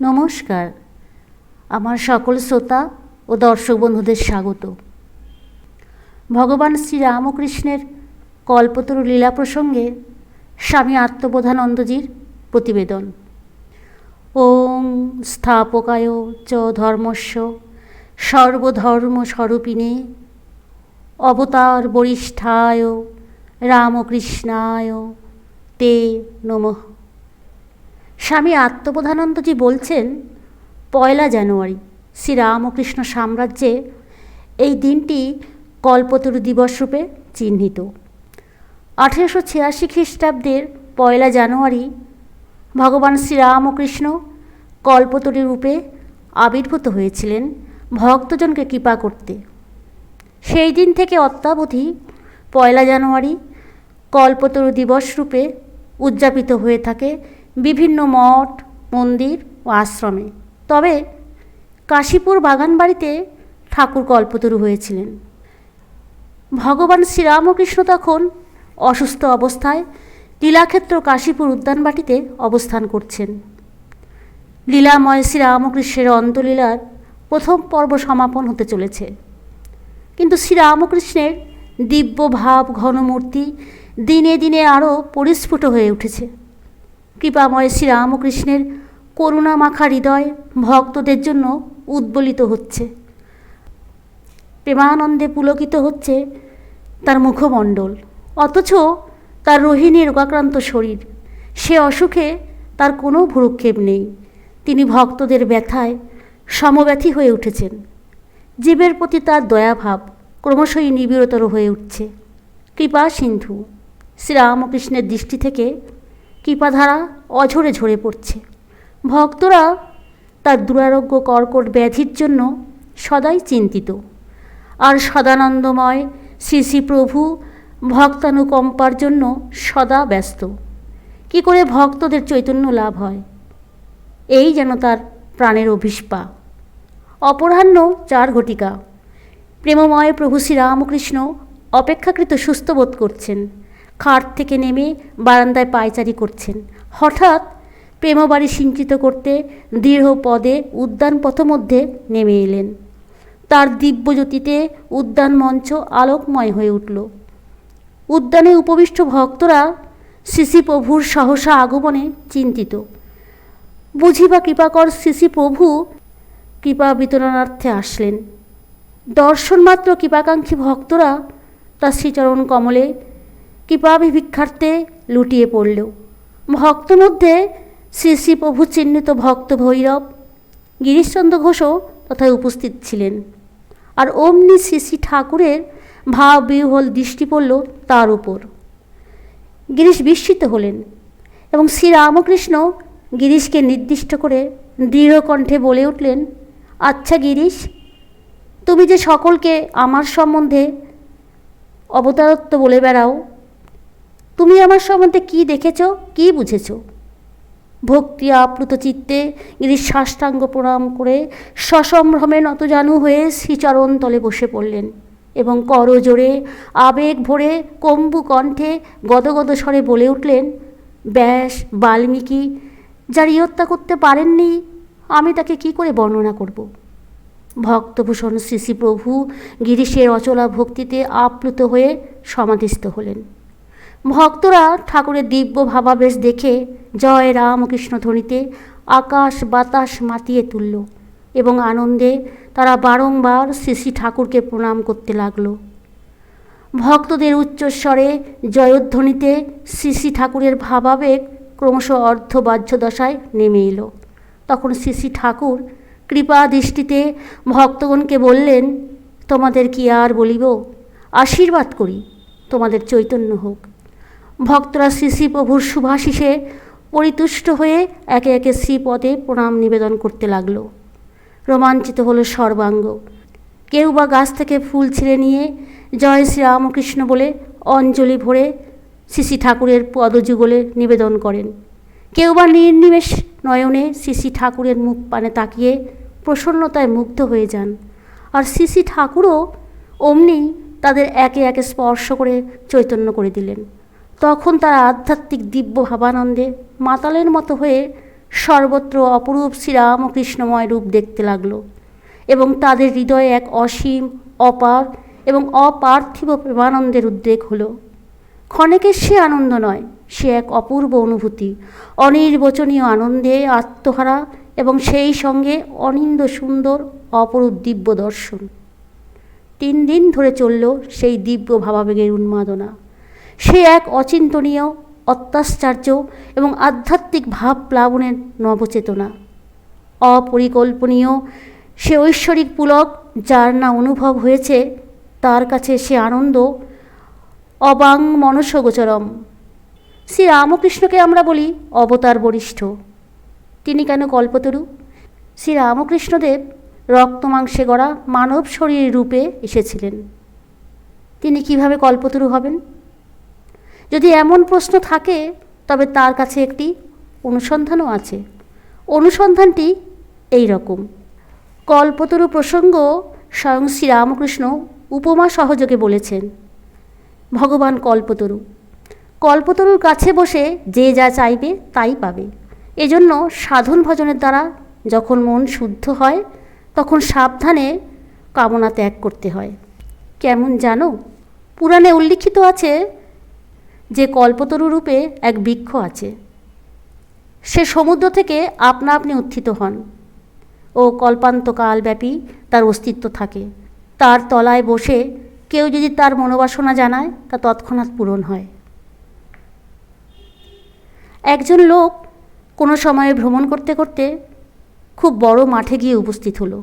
নমস্কার। আমার সকল শ্রোতা ও দর্শক বন্ধুদের স্বাগত। ভগবান শ্রীরামকৃষ্ণের কল্পতরু লীলা প্রসঙ্গে স্বামী আত্মবোধানন্দজির প্রতিবেদন। ওং স্থাপকায় চ ধর্মস্য সর্বধর্ম স্বরূপিণে অবতার বরিষ্ঠায় রামকৃষ্ণায় তে নমঃ। স্বামী আত্মবোধানন্দজি বলছেন, পয়লা জানুয়ারি, শ্রীরামকৃষ্ণ সাম্রাজ্যে এই দিনটি কল্পতরু দিবস রূপে চিহ্নিত। আঠেরোশো ছিয়াশি খ্রিস্টাব্দের পয়লা জানুয়ারি, ভগবান শ্রীরামকৃষ্ণ কল্পতরু রূপে আবির্ভূত হয়েছিলেন ভক্তজনকে কৃপা করতে। সেই দিন থেকে অত্যাবধি পয়লা জানুয়ারি কল্পতরু দিবস রূপে উদযাপিত হয়ে থাকে বিভিন্ন মঠ, মন্দির ও আশ্রমে। তবে কাশীপুর বাগানবাড়িতে ঠাকুর কল্পতরু হয়েছিলেন। ভগবান শ্রীরামকৃষ্ণ তখন অসুস্থ অবস্থায় লীলাক্ষেত্র কাশীপুর উদ্যানবাটিতে অবস্থান করছেন। লীলাময় শ্রীরামকৃষ্ণের অন্তলীলার প্রথম পর্ব সমাপন হতে চলেছে। কিন্তু শ্রীরামকৃষ্ণের দিব্য ভাব ঘনমূর্তি দিনে দিনে আরও পরিস্ফুট হয়ে উঠেছে। কৃপাময় শ্রীরামকৃষ্ণের করুণা মাখা হৃদয় ভক্তদের জন্য উদ্বলিত হচ্ছে। প্রেমানন্দে পুলকিত হচ্ছে তার মুখমণ্ডল, অথচ তার রোহিণী রোগাক্রান্ত শরীর। সে অসুখে তার কোনো ভ্রুক্ষেপ নেই। তিনি ভক্তদের ব্যথায় সমব্যথী হয়ে উঠেছেন। জীবের প্রতি তার দয়াভাব ক্রমশই নিবিড়তর হয়ে উঠছে। কৃপা সিন্ধু, শ্রীরামকৃষ্ণের দৃষ্টি থেকে কৃপাধারা অঝরে ঝরে পড়ছে। ভক্তরা তার দুরারোগ্য কর্কট ব্যাধির জন্য সদাই চিন্তিত। আর সদানন্দময় শ্রী শ্রী প্রভু ভক্তানুকম্পার জন্য সদা ব্যস্ত। কি করে ভক্তদের চৈতন্য লাভ হয়? এই যেন তার প্রাণের অভিষ্পা। অপরাহ্ন চার ঘটিকা। প্রেমময় প্রভু শ্রীরামকৃষ্ণ অপেক্ষাকৃত সুস্থ বোধ করছেন। খাট থেকে নেমে বারান্দায় পায়চারি করছেন। হঠাৎ প্রেমবাড়ি সিঞ্চিত করতে দৃঢ় পদে উদ্যান পথমধ্যে নেমে এলেন। তার দিব্যজ্যোতিতে উদ্যান মঞ্চ আলোকময় হয়ে উঠল। উদ্যানে উপবিষ্ট ভক্তরা শ্রী প্রভুর সহসা আগমনে চিন্তিত। বুঝি বা কৃপাকর শ্রী প্রভু কৃপা বিতরণার্থে আসলেন। দর্শনমাত্র কৃপাকাঙ্ক্ষী ভক্তরা তার শ্রীচরণ কমলে কৃপাভিভিক্ষার্থে লুটিয়ে পড়ল। ভক্ত মধ্যে শ্রী শ্রী প্রভু চিহ্নিত ভক্ত ভৈরব, গিরিশচন্দ্র ঘোষও তথায় উপস্থিত ছিলেন। আর অমনি শ্রী শ্রী ঠাকুরের ভাব বিহ্বল দৃষ্টি পড়ল তার উপর। গিরিশ বিস্মিত হলেন এবং শ্রীরামকৃষ্ণ গিরিশকে নির্দিষ্ট করে দৃঢ় কণ্ঠে বলে উঠলেন আচ্ছা গিরিশ, তুমি যে সকলকে আমার সম্বন্ধে অবতারত্ব বলে বেড়াও তুমি আমার সম্বন্ধে কি দেখেছ, কি বুঝেছ? ভক্তি আপ্লুত চিত্তে গিরিশ সাষ্টাঙ্গ প্রণাম করে সসম্ভ্রমে নতজানু হয়ে শ্রীচরণ তলে বসে পড়লেন এবং করজোরে আবেগ ভরে কম্বু কণ্ঠে গদগদ স্বরে বলে উঠলেন, ব্যাস, বাল্মীকি, যার ইয়ত্তা করতে পারেননি, আমি তাকে কি করে বর্ণনা করব? ভক্তভূষণ শ্রী প্রভু গিরিশের অচলা ভক্তিতে আপ্লুত হয়ে সমাধিস্থ হলেন। ভক্তরা ঠাকুরের দিব্য ভাবাবেশ দেখে জয় রামকৃষ্ণ ধ্বনিতে আকাশ বাতাস মাতিয়ে তুলল এবং আনন্দে তারা বারংবার শ্রী ঠাকুরকে প্রণাম করতে লাগল। ভক্তদের উচ্চস্বরে জয়ধ্বনিতে শ্রী শ্রী ঠাকুরের ভাবাবেগ ক্রমশ অর্ধবাহ্য দশায় নেমে এলো। তখন শ্রী ঠাকুর কৃপা দৃষ্টিতে ভক্তগণকে বললেন, তোমাদের কি আর বলিব? আশীর্বাদ করি, তোমাদের চৈতন্য হোক। ভক্তরা শ্রী শ্রী প্রভুর পরিতুষ্ট হয়ে একে একে শ্রীপদে প্রণাম নিবেদন করতে লাগল। রোমাঞ্চিত হলো সর্বাঙ্গ। কেউ বা গাছ থেকে ফুল ছিঁড়ে নিয়ে জয় শ্রীরামকৃষ্ণ বলে অঞ্জলি ভরে শ্রী ঠাকুরের পদযুগলে নিবেদন করেন। কেউ বা নির্নিমেষ নয়নে শ্রী ঠাকুরের মুখ পানে তাকিয়ে প্রসন্নতায় মুগ্ধ হয়ে যান। আর শ্রী ঠাকুরও অমনি তাদের একে একে স্পর্শ করে চৈতন্য করে দিলেন। তখন তারা আধ্যাত্মিক দিব্য ভাবানন্দে মাতালের মতো হয়ে সর্বত্র অপরূপ শ্রীরামকৃষ্ণময় রূপ দেখতে লাগল এবং তাদের হৃদয়ে এক অসীম, অপার এবং অপার্থিব প্রেমানন্দের উদ্রেক হলো। ক্ষণেকের সে আনন্দ নয়, সে এক অপূর্ব অনুভূতি, অনির্বচনীয় আনন্দে আত্মহারা এবং সেই সঙ্গে অনিন্দ সুন্দর, অপরূপ দিব্য দর্শন। তিন দিন ধরে চলল সেই দিব্য ভাবাবেগের উন্মাদনা। সে এক অচিন্তনীয়, অত্যাশ্চর্য এবং আধ্যাত্মিক ভাব প্লাবনের নবচেতনা। অপরিকল্পনীয় সে ঐশ্বরিক পুলক যার না অনুভব হয়েছে, তার কাছে সে আনন্দ, অবাং মনসগোচরম। শ্রী রামকৃষ্ণকে আমরা বলি অবতার বরিষ্ঠ। তিনি কেন কল্পতরু? শ্রী রামকৃষ্ণদেব রক্তমাংসে গড়া মানব শরীর রূপে এসেছিলেন। তিনি কীভাবে কল্পতরু হবেন? যদি এমন প্রশ্ন থাকে, তবে তার কাছে একটি অনুসন্ধানও আছে। অনুসন্ধানটি এই রকম। কল্পতরু প্রসঙ্গ স্বয়ং শ্রীরামকৃষ্ণ উপমা সহযোগে বলেছেন, ভগবান কল্পতরু, কল্পতরুর কাছে বসে যে যা চাইবে তাই পাবে। এজন্য সাধন ভজনের দ্বারা যখন মন শুদ্ধ হয়, তখন সাবধানে কামনা ত্যাগ করতে হয়। কেমন জানো? পুরাণে উল্লিখিত আছে যে কল্পতরু রূপে এক বৃক্ষ আছে। সে সমুদ্র থেকে আপনা আপনি উত্থিত হন ও কল্পান্তকালব্যাপী তার অস্তিত্ব থাকে। তার তলায় বসে কেউ যদি তার মনোবাসনা জানায়, তা তৎক্ষণাৎ পূরণ হয়। একজন লোক কোনো সময়ে ভ্রমণ করতে করতে খুব বড় মাঠে গিয়ে উপস্থিত হলো।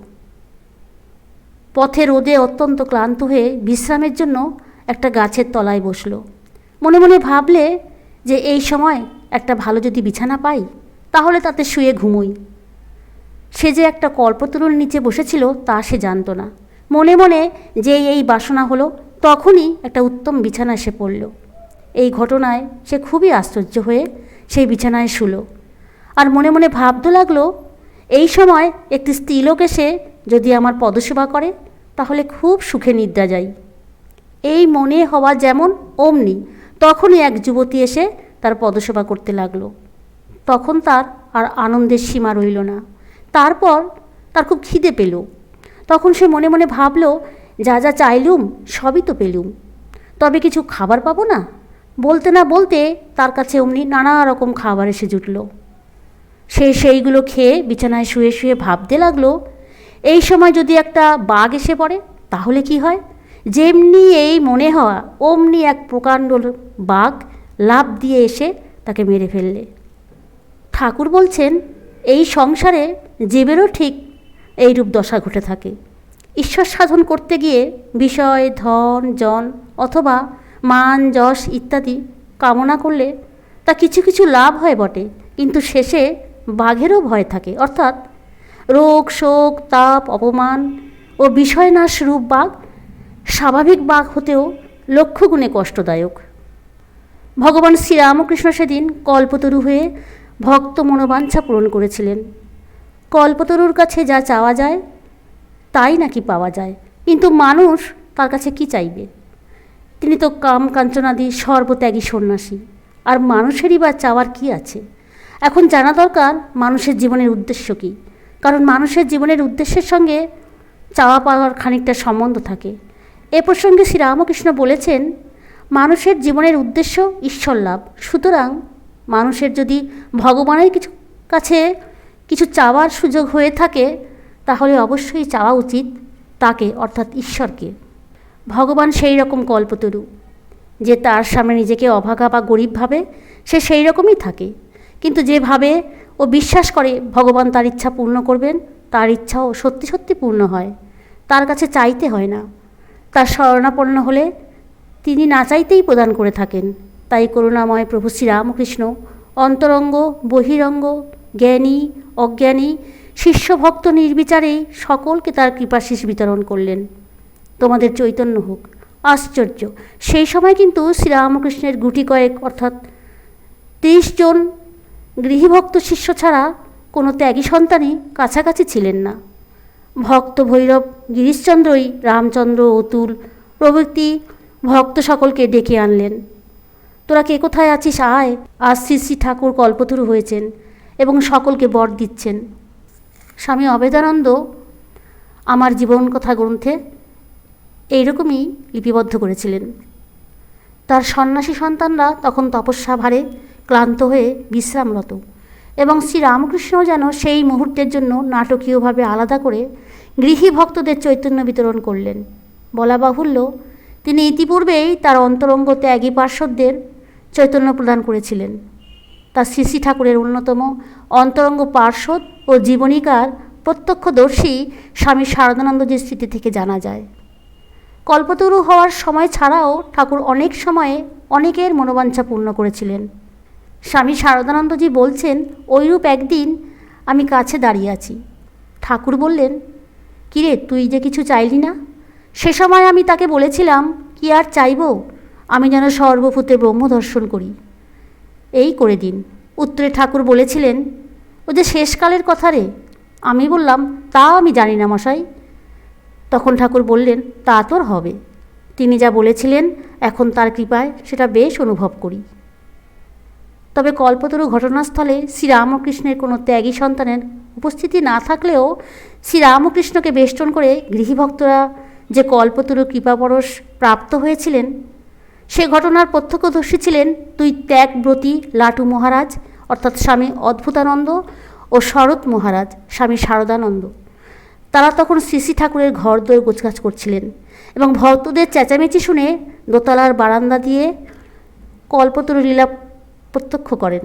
পথে রোদে অত্যন্ত ক্লান্ত হয়ে বিশ্রামের জন্য একটা গাছের তলায় বসল। মনে মনে ভাবলে যে এই সময় একটা ভালো যদি বিছানা পাই, তাহলে তাতে শুয়ে ঘুমোই। সে যে একটা কল্পতরুর নিচে বসেছিল, তা সে জানতো না। মনে মনে যে এই বাসনা হলো, তখনই একটা উত্তম বিছানা এসে পড়ল। এই ঘটনায় সে খুবই আশ্চর্য হয়ে সেই বিছানায় শুলো। আর মনে মনে ভাবতে লাগল, এই সময় একটি স্ত্রীলোক এসে যদি আমার পদসেবা করে, তাহলে খুব সুখে নিদ্রা যাই। এই মনে হওয়া যেমন, অমনি তখনই এক যুবতী এসে তার পদসেবা করতে লাগল। তখন তার আর আনন্দের সীমা রইল না। তারপর তার খুব খিদে পেল। তখন সে মনে মনে ভাবলো, যা যা চাইলুম, সবই তো পেলুম। তবে কিছু খাবার পাবো না? বলতে না বলতে তার কাছে অমনি নানা রকম খাবার এসে জুটল। সে সেইগুলো খেয়ে বিছানায় শুয়ে শুয়ে ভাবতে লাগল, এই সময় যদি একটা বাঘ এসে পড়ে, তাহলে কি হয়? যেমনি এই মনে হওয়া, অমনি এক প্রকাণ্ড বাঘ লাভ দিয়ে এসে তাকে মেরে ফেললে। ঠাকুর বলছেন, এই সংসারে জীবেরও ঠিক এইরূপ দশা ঘটে থাকে। ঈশ্বর সাধন করতে গিয়ে বিষয়, ধন, জন অথবা মান, যশ ইত্যাদি কামনা করলে তা কিছু কিছু লাভ হয় বটে, কিন্তু শেষে বাঘেরও ভয় থাকে। অর্থাৎ রোগ, শোক, তাপ, অপমান ও বিষয়নাশ রূপ বাঘ স্বাভাবিক বাঘ হতেও লক্ষ্যগুণে কষ্টদায়ক। ভগবান শ্রীরামকৃষ্ণ সেদিন কল্পতরু হয়ে ভক্ত মনোবাঞ্ছা পূরণ করেছিলেন। কল্পতরুর কাছে যা চাওয়া যায়, তাই নাকি পাওয়া যায়? কিন্তু মানুষ তার কাছে কি চাইবে? তিনি তো কাম কাঞ্চনাদি সর্বত্যাগী সন্ন্যাসী, আর মানুষেরই বা চাওয়ার কি আছে? এখন জানা দরকার, মানুষের জীবনের উদ্দেশ্য কী? কারণ মানুষের জীবনের উদ্দেশ্যের সঙ্গে চাওয়া পাওয়ার খানিকটা সম্বন্ধ থাকে। এ প্রসঙ্গে শ্রীরামকৃষ্ণ বলেছেন মানুষের জীবনের উদ্দেশ্য ঈশ্বর লাভ। সুতরাং মানুষের যদি ভগবানের কিছু কাছে কিছু চাওয়ার সুযোগ হয়ে থাকে, তাহলে অবশ্যই চাওয়া উচিত তাকে, অর্থাৎ ঈশ্বরকে। ভগবান সেই রকম কল্পতরু, যে তার সামনে নিজেকে অভাগা বা গরিব ভাবে, সে সেই রকমই থাকে। কিন্তু যেভাবে ও বিশ্বাস করে ভগবান তার ইচ্ছা পূর্ণ করবেন, তার ইচ্ছাও সত্যি সত্যি পূর্ণ হয়। তার কাছে চাইতে হয় না। তার শরণাপন্ন হলে তিনি না চাইতেই প্রদান করে থাকেন। তাই করুণাময় প্রভু শ্রীরামকৃষ্ণ, অন্তরঙ্গ, বহিরঙ্গ, জ্ঞানী, অজ্ঞানী, শিষ্যভক্ত নির্বিচারে সকলকে তার কৃপাশিস বিতরণ করলেন। তোমাদের চৈতন্য হোক। আশ্চর্য! সেই সময় কিন্তু শ্রীরামকৃষ্ণের গুটি কয়েক, অর্থাৎ তিরিশ জন গৃহীভক্ত শিষ্য ছাড়া কোনো ত্যাগী সন্তানই কাছাকাছি ছিলেন না। ভক্ত ভৈরব, গিরিশচন্দ্রই রামচন্দ্র, অতুল প্রভৃতি ভক্ত সকলকে ডেকে আনলেন। তোরা কে কোথায় আছিস আয়। আজ শ্রী শ্রী ঠাকুর কল্পতরু হয়েছেন এবং সকলকে বর দিচ্ছেন। স্বামী অবেদানন্দ, আমার জীবন কথা গ্রন্থে এইরকমই লিপিবদ্ধ করেছিলেন। তার সন্ন্যাসী সন্তানরা তখন তপস্যা ভারে ক্লান্ত হয়ে বিশ্রামরত এবং শ্রী রামকৃষ্ণও যেন সেই মুহূর্তের জন্য নাটকীয়ভাবে আলাদা করে গৃহী ভক্তদের চৈতন্য বিতরণ করলেন। বলা বাহুল্য তিনি ইতিপূর্বেই তার অন্তরঙ্গ ত্যাগী পার্শ্বদের চৈতন্য প্রদান করেছিলেন। তার শ্রী ঠাকুরের অন্যতম অন্তরঙ্গ পার্শ্বদ ও জীবনীকার প্রত্যক্ষদর্শী স্বামী শারদানন্দজির স্মৃতি থেকে জানা যায়। কল্পতরু হওয়ার সময় ছাড়াও ঠাকুর অনেক সময়ে অনেকের মনোবাঞ্ছা পূর্ণ করেছিলেন। স্বামী শারদানন্দজি বলছেন ওইরূপ একদিন আমি কাছে দাঁড়িয়ে আছি। ঠাকুর বললেন, কিরে, তুই যে কিছু চাইলি না? সে সময় আমি তাকে বলেছিলাম, কি আর চাইব? আমি যেন সর্বভূতে ব্রহ্ম দর্শন করি। এই করে দিন। উত্তরে ঠাকুর বলেছিলেন, ও যে শেষকালের কথা রে। আমি বললাম, তা আমি জানি না মশাই। তখন ঠাকুর বললেন, তা তোর হবে। তিনি যা বলেছিলেন, এখন তার কৃপায় সেটা বেশ অনুভব করি। তবে কল্পতরু ঘটনাস্থলে শ্রীরামকৃষ্ণের কোনো ত্যাগী সন্তানের উপস্থিতি না থাকলেও শ্রীরামকৃষ্ণকে বেষ্টন করে গৃহীভক্তরা যে কল্পতরু কৃপাপরশ প্রাপ্ত হয়েছিলেন, সে ঘটনার প্রত্যক্ষদর্শী ছিলেন দুই ত্যাগব্রতী লাটু মহারাজ, অর্থাৎ স্বামী অদ্ভুতানন্দ ও শরৎ মহারাজ, স্বামী শারদানন্দ। তারা তখন শ্রী ঠাকুরের ঘর দোর গোছগাছ করছিলেন এবং ভক্তদের চেঁচামেচি শুনে দোতলার বারান্দা দিয়ে কল্পতরু লীলা প্রত্যক্ষ করেন।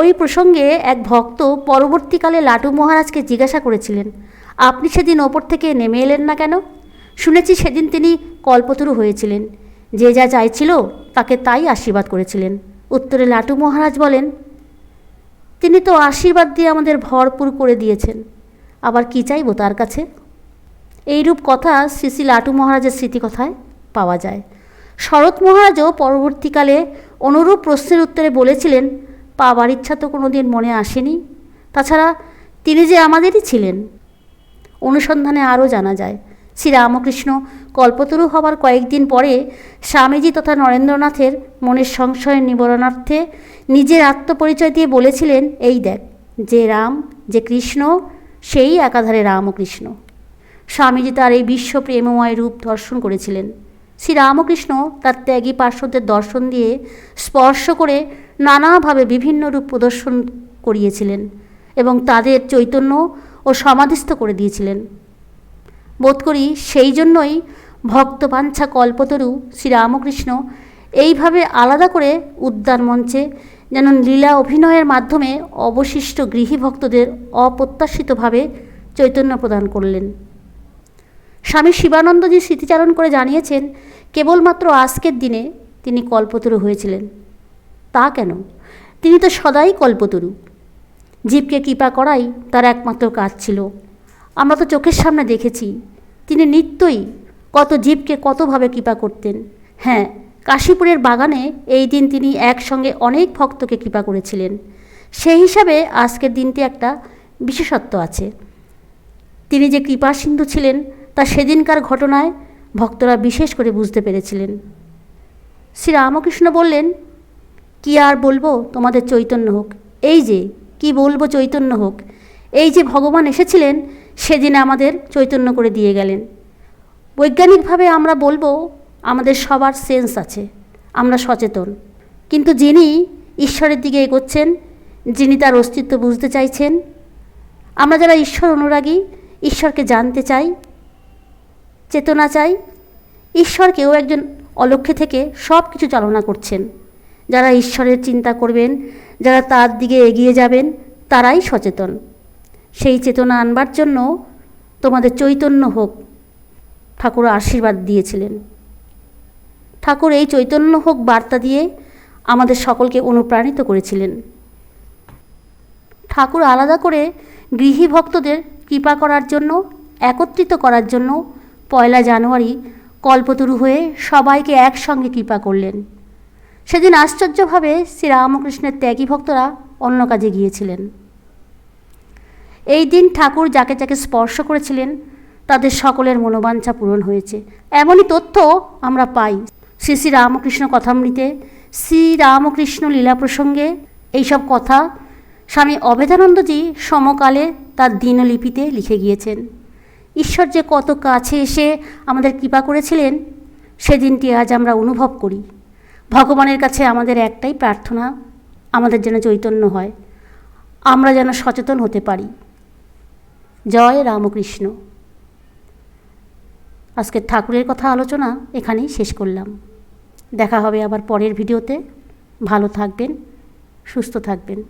ওই প্রসঙ্গে এক ভক্ত পরবর্তীকালে লাটু মহারাজকে জিজ্ঞাসা করেছিলেন, আপনি সেদিন ওপর থেকে নেমে এলেন না কেন? শুনেছি সেদিন তিনি কল্পতরু হয়েছিলেন। যে যা চাইছিল, তাকে তাই আশীর্বাদ করেছিলেন। উত্তরে লাটু মহারাজ বলেন, তিনি তো আশীর্বাদ দিয়ে আমাদের ভরপুর করে দিয়েছেন। আবার কি চাইব তার কাছে? এইরূপ কথা শ্রী শ্রী লাটু মহারাজের স্মৃতিকথায় পাওয়া যায়। শরৎ মহারাজও পরবর্তীকালে অনুরূপ প্রশ্নের উত্তরে বলেছিলেন, পাবার ইচ্ছা তো কোনো দিন মনে আসেনি। তাছাড়া তিনি যে আমাদেরই ছিলেন। অনুসন্ধানে আরও জানা যায় শ্রীরামকৃষ্ণ কল্পতরু হবার কয়েকদিন পরে স্বামীজি তথা নরেন্দ্রনাথের মনের সংশয়ের নিবারণার্থে নিজের আত্মপরিচয় দিয়ে বলেছিলেন, এই দেখ, যে রাম, যে কৃষ্ণ, সেই একাধারে রামকৃষ্ণ। স্বামীজি তার এই বিশ্ব প্রেমময় রূপ দর্শন করেছিলেন। শ্রীরামকৃষ্ণ তার ত্যাগী পার্শ্বদের দর্শন দিয়ে স্পর্শ করে নানাভাবে বিভিন্ন রূপ প্রদর্শন করিয়েছিলেন এবং তাদের চৈতন্য ও সমাধিস্থ করে দিয়েছিলেন। বোধ করি সেই জন্যই ভক্ত ভক্তবাঞ্ছা কল্পতরু শ্রীরামকৃষ্ণ এইভাবে আলাদা করে উদ্যান মঞ্চে যেন লীলা অভিনয়ের মাধ্যমে অবশিষ্ট গৃহী ভক্তদের অপ্রত্যাশিতভাবে চৈতন্য প্রদান করলেন। স্বামী শিবানন্দজি স্মৃতিচারণ করে জানিয়েছেন, কেবলমাত্র আজকের দিনে তিনি কল্পতরু হয়েছিলেন। তা কেন? তিনি তো সদাই কল্পতরু। জীবকে কৃপা করাই তার একমাত্র কাজ ছিল। আমরা তো চোখের সামনে দেখেছি। তিনি নিত্যই কত জীবকে কতভাবে কৃপা করতেন। হ্যাঁ কাশীপুরের বাগানে এই দিন তিনি একসঙ্গে অনেক ভক্তকে কৃপা করেছিলেন। সেই হিসাবে আজকের দিনটি একটা বিশেষত্ব আছে। তিনি যে কৃপা সিন্ধু ছিলেন, তা সেদিনকার ঘটনায় ভক্তরা বিশেষ করে বুঝতে পেরেছিলেন। শ্রী রামকৃষ্ণ বললেন, কি আর বলব তোমাদের চৈতন্য হোক? এই যে, কি বলব চৈতন্য হোক? এই যে ভগবান এসেছিলেন সেদিন আমাদের চৈতন্য করে দিয়ে গেলেন। বৈজ্ঞানিকভাবে আমরা বলব আমাদের সবার সেন্স আছে, আমরা সচেতন। কিন্তু যিনি ঈশ্বরের দিকে এগোচ্ছেন, যিনি তার অস্তিত্ব বুঝতে চাইছেন, আমরা যারা ঈশ্বর অনুরাগী, ঈশ্বরকে জানতে চাই, চেতনা চাই, ঈশ্বরকেও একজন অলক্ষ্যে থেকে সব কিছু চালনা করছেন। যারা ঈশ্বরের চিন্তা করবেন, যারা তার দিকে এগিয়ে যাবেন, তারাই সচেতন। সেই চেতনা আনবার জন্য তোমাদের চৈতন্য হোক ঠাকুর আশীর্বাদ দিয়েছিলেন। ঠাকুর এই চৈতন্য হোক বার্তা দিয়ে আমাদের সকলকে অনুপ্রাণিত করেছিলেন। ঠাকুর আলাদা করে গৃহী ভক্তদের কৃপা করার জন্য, একত্রিত করার জন্য পয়লা জানুয়ারি কল্পতরু হয়ে সবাইকে একসঙ্গে কৃপা করলেন। সেদিন আশ্চর্যভাবে শ্রীরামকৃষ্ণের ত্যাগী ভক্তরা অন্য কাজে গিয়েছিলেন। এই দিন ঠাকুর যাকে যাকে স্পর্শ করেছিলেন, তাদের সকলের মনোবাঞ্ছা পূরণ হয়েছে। এমনই তথ্য আমরা পাই। শ্রী শ্রী রামকৃষ্ণ কথামৃতে, শ্রী রামকৃষ্ণ লীলা প্রসঙ্গে এইসব কথা স্বামী অভেদানন্দজি সমকালে তার দিনলিপিতে লিখে গিয়েছেন। ঈশ্বর যে কত কাছে এসে আমাদের কৃপা করেছিলেন, সেদিনটি আজ আমরা অনুভব করি। ভগবানের কাছে আমাদের একটাই প্রার্থনা, আমাদের যেন চৈতন্য হয়। আমরা যেন সচেতন হতে পারি। জয় রামকৃষ্ণ। আজকের ঠাকুরের কথা আলোচনা এখানেই শেষ করলাম। দেখা হবে আবার পরের ভিডিওতে। ভালো থাকবেন, সুস্থ থাকবেন।